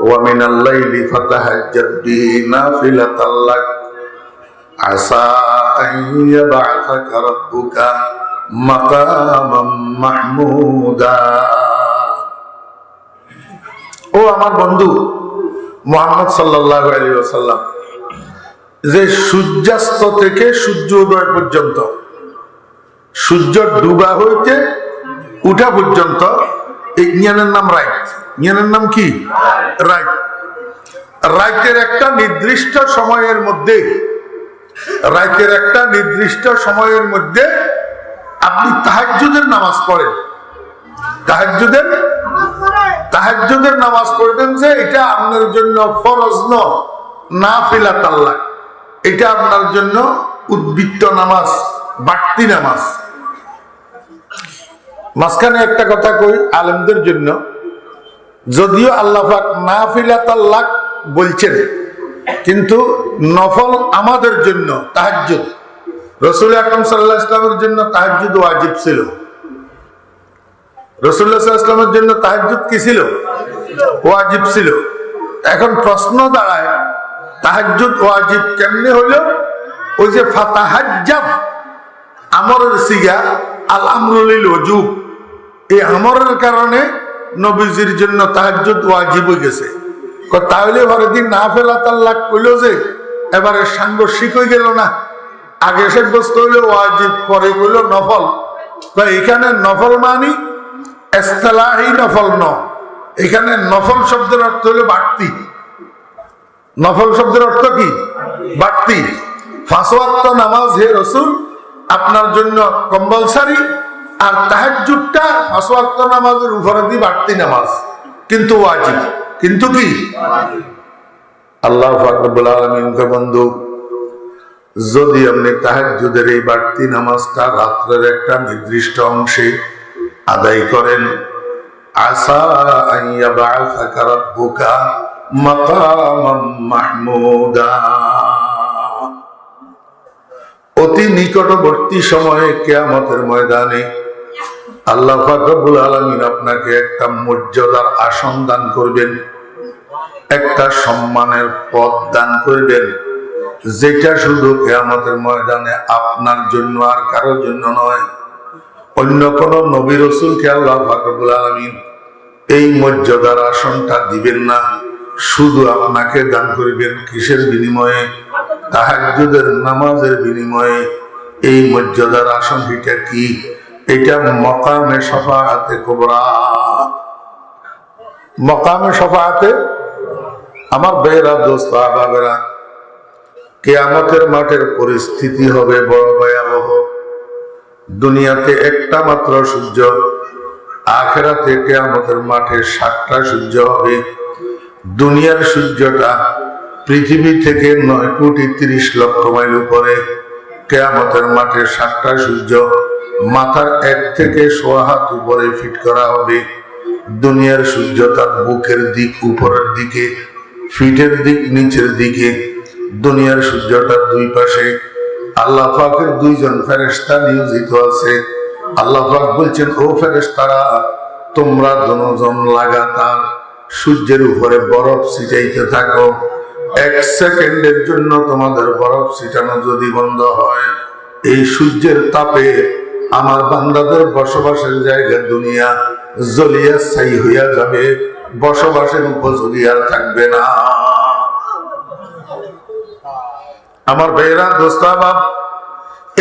ومن الليل فتهجد به نافلة لك عسى أن يبعثك ربك مقاما محمودا ও আমার বন্ধু মোহাম্মদ সাল্লাহ আলী ওসাল্লাম যে সূর্যাস্ত থেকে সূর্য উদয় পর্যন্ত সূর্য ডুবা হইতে উঠা পর্যন্ত এই জ্ঞানের নাম রাইট জ্ঞানের নাম কি? রাইট। রাইটের একটা নির্দিষ্ট সময়ের মধ্যে রাইতের একটা নির্দিষ্ট সময়ের মধ্যে আপনি তাহাজ্জুদের নামাজ পড়েন। তাহাজ্জুদের? তাহাজ্জুদের নামাজ পড়বেন যে এটা আপনার জন্য ফরজ ন ফিলা তাল্লাক এটা আপনার জন্য উদ্বৃত্ত নামাজ, বাড়তি নামাজ। মাঝখানে একটা কথা কই, আলেমদের জন্য। যদিও আল্লাহ পাক না ফিলা বলছেন, কিন্তু নফল আমাদের জন্য তাহাজ্জুদ, রসুল আকরম সাল্লাহ ইসলামের জন্য তাহাজ্জুদ ওয়াজিব ছিল। রসুল্লাহ ইসলামের জন্য তাহাজ্জুদ কি ছিল? ওয়াজিব ছিল। এখন প্রশ্ন দাঁড়ায়, তাহাজ্জুদ ওয়াজিব কেমনে হইল? ওই যে ফাতাহাজ্জাব, আমরের সিগা আল আমরুলিল ওজুব এই আমরের কারণে নবীজির জন্য তাহাজ্জুদ ওয়াজিব হয়ে গেছে। তাহলে পরের দিন না ফেলা তাল্লাক কইল যে, এবারে সাংঘর্ষিক হয়ে গেল না। আগে সাব্যস্ত হইল ওয়াজিব, পরে কইল নফল। তো এখানে নফল মানি, এস্তেলাহি নফল ন। এখানে নফল শব্দের অর্থ হলো বাড়তি। নফল শব্দের অর্থ কি? বাড়তি। ফাঁসওয়াক্ত নামাজ, হে রসুল, আপনার জন্য কম্পালসারি আর তাহাজ্জুদটা ফাঁসওয়াক্ত নামাজের উপরে দিয়ে বাড়তি নামাজ। কিন্তু ওয়াজিব। কিন্তু কি? আল্লাহ আলমিনকে বন্ধু, যদি আপনি তাহাজ্জুদের এই বাড়তি নামাজটা রাত্রের একটা নির্দিষ্ট অংশে আদায় করেন আসা অতি নিকটবর্তী সময়ে কেয়ামতের ময়দানে আল্লাহ ফাকরুল আলমিন আপনাকে একটা মর্যাদার আসন দান করবেন, একটা সম্মানের পদ দান করবেন, যেটা শুধু কেয়ামতের ময়দানে আপনার জন্য আর কারোর জন্য নয়। অন্য কোন নবী রসুলকে আল্লাহ ফাকরুল আলমিন এই মর্যাদার আসনটা দিবেন না, শুধু আপনাকে দান করিবেন কিসের বিনিময়ে? তাহাজ্জুদের নামাজের বিনিময়ে। এই মর্যাদার আসনটিটা কি? এটা মকামে সফাহাতে কোবরা। মকামে সফাহাতে আমার বেয়েরা দোস্ত আবাবেরা কেয়ামতের মাঠের পরিস্থিতি হবে বড় ভয়াবহ। দুনিয়াতে একটা মাত্র সূর্য, আখেরাতে কেয়ামতের মাঠে সাতটা সূর্য হবে। দুনিয়ার সূর্যটা পৃথিবী থেকে নয় কোটি তিরিশ লক্ষ মাইল উপরে, কেয়ামতের মাঠে সাতটা সূর্য মাথার এক থেকে সোয়া হাত উপরে ফিট করা হবে। দুনিয়ার সূর্য তার বুকের দিক উপরের দিকে, ফিটের দিক নিচের দিকে। দুনিয়ার সূর্যটার দুই পাশে। আল্লাহ পাকের দুইজন ফেরেস্তা নিয়োজিত আছে। আল্লাহ পাক বলছেন, ও ফেরেস্তারা তোমরা দুজন লাগাতার সূর্যের উপরে বরফ ছিটাইতে থাকো। এক সেকেন্ডের জন্য তোমাদের বরফ ছিটানো যদি বন্ধ হয়, এই সূর্যের তাপে আমার বান্দাদের বসবাসের জায়গা দুনিয়া জ্বলিয়া ছাই হইয়া যাবে, বসবাসের উপযোগী আর থাকবে না। আমার ভাইয়েরা দোস্তাবাব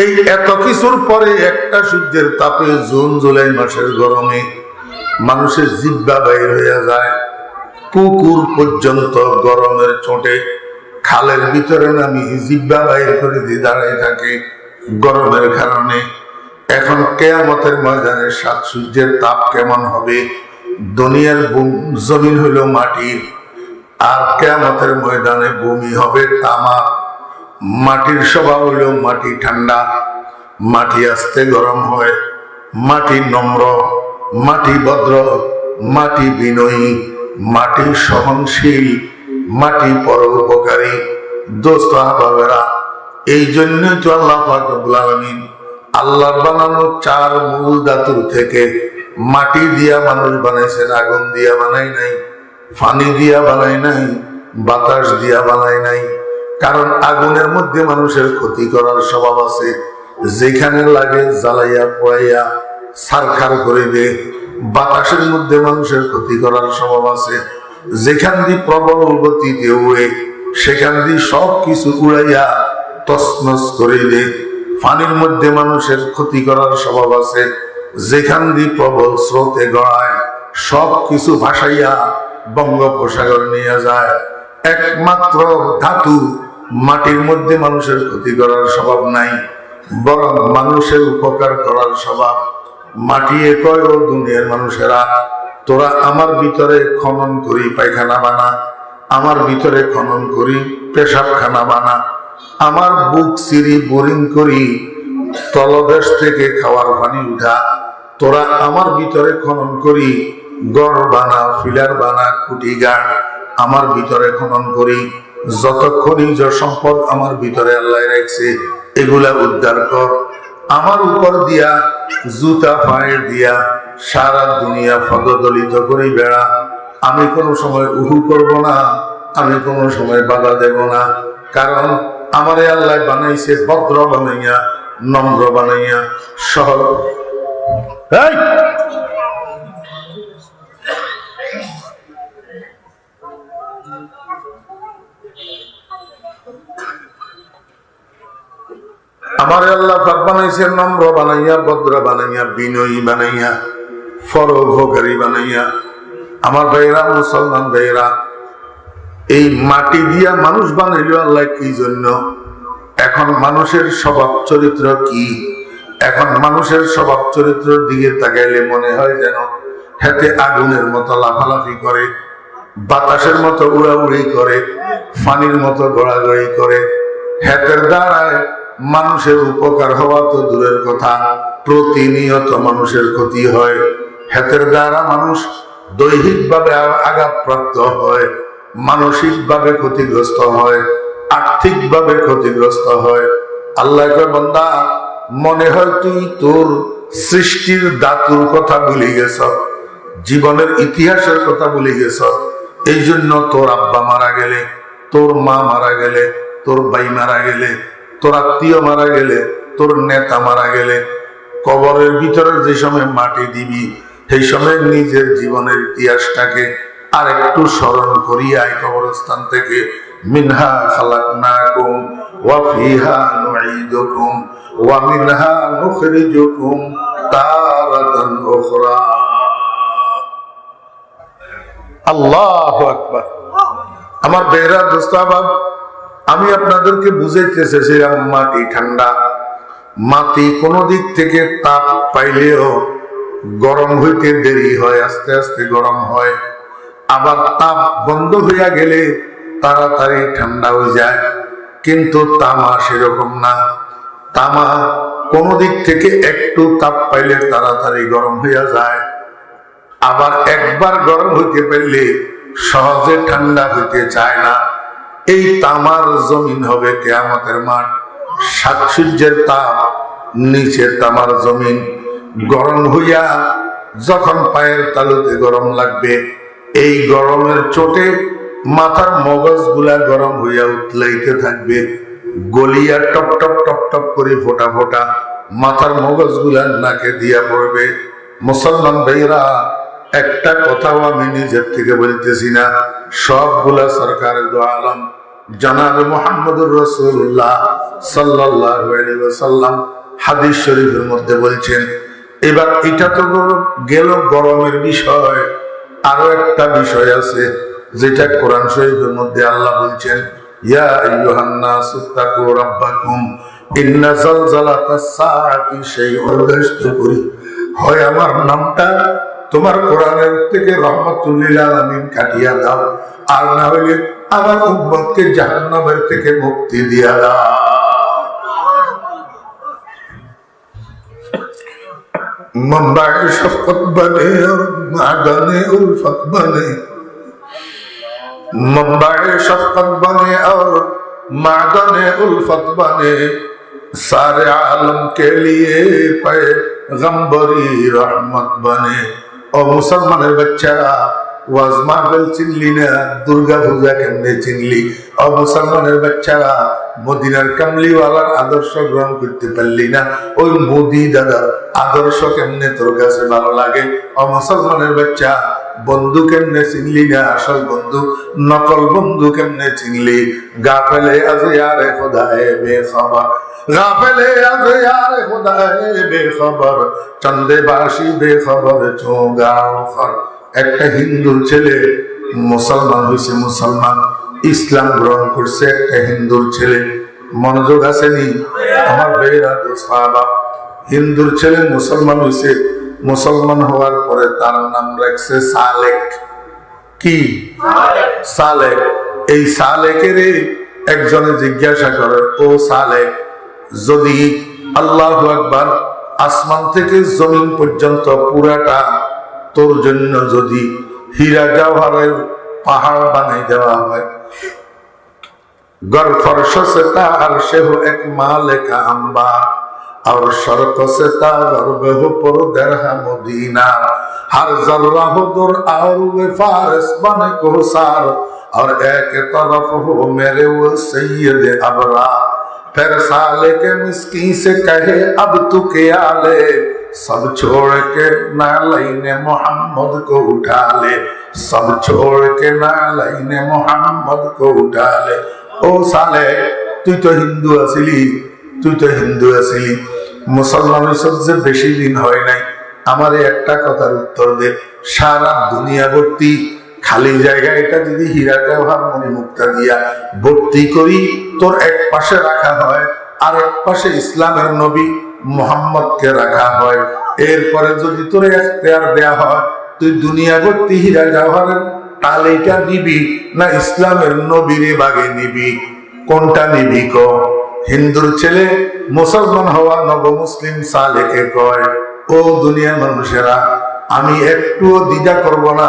এই এত কিছুর পরে একটা সূর্যের তাপে জুন জুলাই মাসের গরমে মানুষের জিব্বা বাইর হইয়া যায়। পুকুর পর্যন্ত গরমের চোটে, খালের ভিতরে নামি জিব্বা বাইর করে দিয়ে দাঁড়ায় থাকে গরমের কারণে। এখন কেয়ামতের ময়দানে সাত সূর্যের তাপ কেমন হবে? দুনিয়ার জমিন হইল মাটির, আর কেয়ামতের ময়দানে ভূমি হবে তামার। মাটির স্বভাব হইল মাটি ঠান্ডা, মাটি আসতে গরম হয়, মাটি নম্র, মাটি ভদ্র, মাটি বিনয়ী, মাটি সহনশীল, মাটি পরোপকারী। দোস্ত আহবাবেরা, এই জন্যই তো আল্লাহ আলমিন আল্লাহর বানানো চার মূল ধাতুর থেকে মাটি দিয়া মানুষ বানাইছেন আগুন দিয়া বানাই নাই পানি দিয়া বানাই নাই, বাতাস দিয়া বানাই নাই। কারণ আগুনের মধ্যে মানুষের ক্ষতি করার স্বভাব আছে। যেখানে লাগে জ্বালাইয়া পোড়াইয়া সারখার করিবে, বাতাসের মধ্যে মানুষের ক্ষতি করার স্বভাব আছে। যেখান দিয়ে প্রবল গতিতে উড়ে, সেখান দিয়ে সব কিছু উড়াইয়া তসনস করিবে। পানির মধ্যে মানুষের ক্ষতি করার স্বভাব আছে। যেখান দিয়ে প্রবল স্রোতে গড়ায় সব কিছু ভাসাইয়া বঙ্গোপসাগর নিয়ে যায়। একমাত্র ধাতু মাটির মধ্যে মানুষের ক্ষতি করার স্বভাব নাই, বরং মানুষের উপকার করার স্বভাব। মাটি কয় ও দুনিয়ার মানুষেরা, তোরা আমার ভিতরে খনন করি পায়খানা বানা, আমার ভিতরে খনন করি পেশাবখানা বানা। আমার বুক সিঁড়ি বোরিং করি, তলদেশ থেকে খাওয়ার পানি উঠা, তোরা আমার ভিতরে খনন করি, গড় বানা, ফিলার বানা, খুঁটি গাড় আমার ভিতরে খনন করি। যত খনিজ সম্পদ আমার ভিতরে আল্লাহ রাখছে, এগুলা উদ্ধার কর। আমার উপর দিয়া, জুতা পায়ে দিয়া, সারা দুনিয়া ফদদলিত করি বেড়া। আমি কোনো সময় উহু করব না, আমি কোনো সময় বাধা দেব না, কারণ আমারে আল্লাহ বানাইছে, ভদ্র বানাইয়া, নম্র বানাইয়া এই! আমার আল্লাহ পাক বানাইছে, নম্র বানাইয়া, ভদ্র বানাইয়া, বিনয়ী বানাইয়া, ফরোপকারী বানাইয়া আমার ভাইরা মুসলমান ভাইরা এই মাটি দিয়া মানুষ বানাইল আল্লাহ কি জন্য? এখন মানুষের স্বভাব চরিত্র কি? এখন মানুষের স্বভাব চরিত্রের দিকে তাকাইলে মনে হয় যেন হেতে আগুনের মতো লাফালাফি করে, বাতাসের মতো উড়াউড়ি করে, ফানির মতো গড়াগড়ি করে। হেতের দ্বারায় মানুষের উপকার হওয়া তো দূরের কথা, প্রতিনিয়ত মানুষের ক্ষতি হয়। হেতের দ্বারা মানুষ দৈহিকভাবে আঘাতপ্রাপ্ত হয়। মানসিকভাবে ক্ষতিগ্রস্ত হয়, আর্থিকভাবে ক্ষতিগ্রস্ত হয়। আল্লাহ বান্দা, মনে হয় তুই তোর সৃষ্টির দাতুর কথা ভুলে গেছ, জীবনের ইতিহাসের কথা ভুলে গেছ। এই জন্য তোর আব্বা মারা গেলে, তোর মা মারা গেলে, তোর ভাই মারা গেলে, তোর আত্মীয় মারা গেলে, তোর নেতা মারা গেলে, কবরের ভিতরে যে সময় মাটি দিবি, সেই সময় নিজের জীবনের ইতিহাসটাকে আর একটু স্মরণ করিয়াই কবরস্থান থেকে, মিনহা খালাকনাকুম ওয়া ফিহা নুঈদুকুম ওয়া মিনহা নুখরিজুকুম তারাতান উখরা। আল্লাহু আকবার। আমার বেহরা দোস্তাবাব আমি আপনাদেরকে বুঝাইতে চেয়েছিলাম, মাটি ঠান্ডা। মাটি কোন দিক থেকে তাপ পাইলেও গরম হইতে দেরি হয়, আস্তে আস্তে গরম হয়। আবার তাপ বন্ধ হইয়া গেলে তাড়াতাড়ি ঠান্ডা হয়ে যায়। কিন্তু তামা সেরকম না। তামা কোন দিক থেকে একটু তাপ পাইলে তাড়াতাড়ি গরম হইয়া যায়। আবার একবার গরম হইতে পারলে সহজে ঠান্ডা হইতে চায় না। এই তামার জমিন হবে কেয়ামতের মাঠ। সাতসূর্যের তাপ নিচে তামার জমিন। গরম হইয়া যখন পায়ের তালুতে গরম লাগবে এই গরমের চোটে মাথার মগজগুলা গরম হইয়া উতলাইতে থাকবে। গলিয়া টপ টপ টপ টপ করে ফোটা ফোটা মাথার মগজগুলা নাকে দিয়া পড়বে। মুসলমান ভাইরা একটা কথাও আমি নিজের থেকে বলতেছি না। সবগুলা সরকারের আলম। জানাবে মোহাম্মদুর রসুল্লাহ সাল্লাহ হাদিস শরীফের মধ্যে বলছেন, এবার এটা তো গেল গরমের বিষয়। আরও একটা বিষয় আছে, যেটা কোরআন শরীফের মধ্যে আল্লাহ বলছেন, ইয়া আইয়ুহান নাসু তাকু রাব্বাকুম, ইন্না জালজালাতাস সাআতি করি। হয় আমার নামটা তোমার কোরআনের থেকে রহমতুল্লিল আলামিন কাটিয়া দাও, আর না হইলে আমার উম্মতকে জাহান্নামের থেকে মুক্তি দিয়া দাও। منبع شفقت بني يا رب معدني ألفت بني منبع شفقت بني اور معدن الفت بنے سارے عالم کے لیے پیغمبری رحمت بنے ও মুসলমানের বাচ্চারা ওয়াজ মাহফিল চিনলি না দুর্গা পূজা কেমনে চিনলি ও মুসলমানের বাচ্চারা মদিনার কামলিওয়ালার আদর্শ গ্রহণ করতে পারলি না। ওই মোদি দাদার আদর্শ কেমনে তোর কাছে ভালো লাগে? ও মুসলমানের বাচ্চা, বন্ধু কেমনে চিনলি না? আসল বন্ধু, নকল বন্ধু কেমনে চিনলি? গাফেলে আজ ইয়ারে খোদায়ে বেখবর। গাফেলে আজ ইয়ারে খোদায়ে বেখবর। চন্দে বাসি বেখবর চোগাও খর। একটা হিন্দু ছেলে মুসলমান হয়েছে মুসলমান। ইসলাম গ্রহণ করছে একটা হিন্দুর ছেলে। মনোযোগ আসেনি আমার বেরা দোস্তাবা হিন্দুর ছেলে মুসলমান হয়েছে মুসলমান হওয়ার পরে তার নাম রাখছে সালেক। কি? সালেক। এই সালেকের একজনে জিজ্ঞাসা করে, ও সালেক, যদি আল্লাহ একবার আসমান থেকে জমিন পর্যন্ত পুরাটা তোর জন্য যদি হীরা জওহরের পাহাড় বানাই দেওয়া হয় गर फर्श से तार से हो एक मालिक अंबा, और शर्क से तागर हो पर दरह मदीना। हर जर्रा हो दुर और वे फारस बन को सार और एक तरफ़ हो मेरे वो सैयद अबरा। फिर साले के मिस्की से कहे, अब तू क्या ले सब छोड़ के नालैने मोहम्मद को उठा ले सब छोड़ के नालैने मोहम्मद को उठा ले ও সালে তুই তো হিন্দু আছিলি তুই তো হিন্দু আছিলি মুসলমানের সবচেয়ে বেশি দিন হয় নাই আমার এই একটা কথার উত্তর দে সারা দুনিয়া ভর্তি খালি জায়গা এটা যদি হীরা জওহার মনি মুক্তা দিয়া ভর্তি করি তোর এক পাশে রাখা হয় আর এক পাশে ইসলামের নবী মোহাম্মদকে রাখা হয়। এরপরে যদি তোর এখতিয়ার দেয়া হয়, তুই দুনিয়া ভর্তি হীরা জওহারের টালিটা নিবি না ইসলামের নবীরে বাগে নিবি? কোনটা নিবি ক? হিন্দুর ছেলে মুসলমান হওয়া নব মুসলিম সালেকে কয়, ও দুনিয়ার মানুষেরা, আমি একটুও দ্বিধা করব না।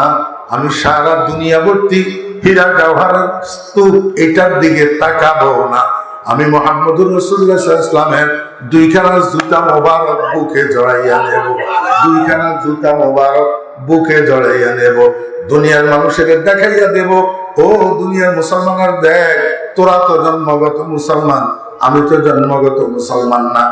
আমি সারা দুনিয়া ভর্তি হীরা জওহারের স্তূপ এটার দিকে তাকাবো না। আমি মোহাম্মদুর রসুল্লাহ ইসলামের দুইখানা জুতা মোবারক বুকে জড়াইয়া নেব। দুইখানা জুতা মোবারক বুকে জড়াইয়া নেব। দুনিয়ার মানুষের দেখাইয়া দেব, ও দুনিয়ার মুসলমানের দেখ, তোরা তো জন্মগত মুসলমান, আমি তো জন্মগত মুসলমান না।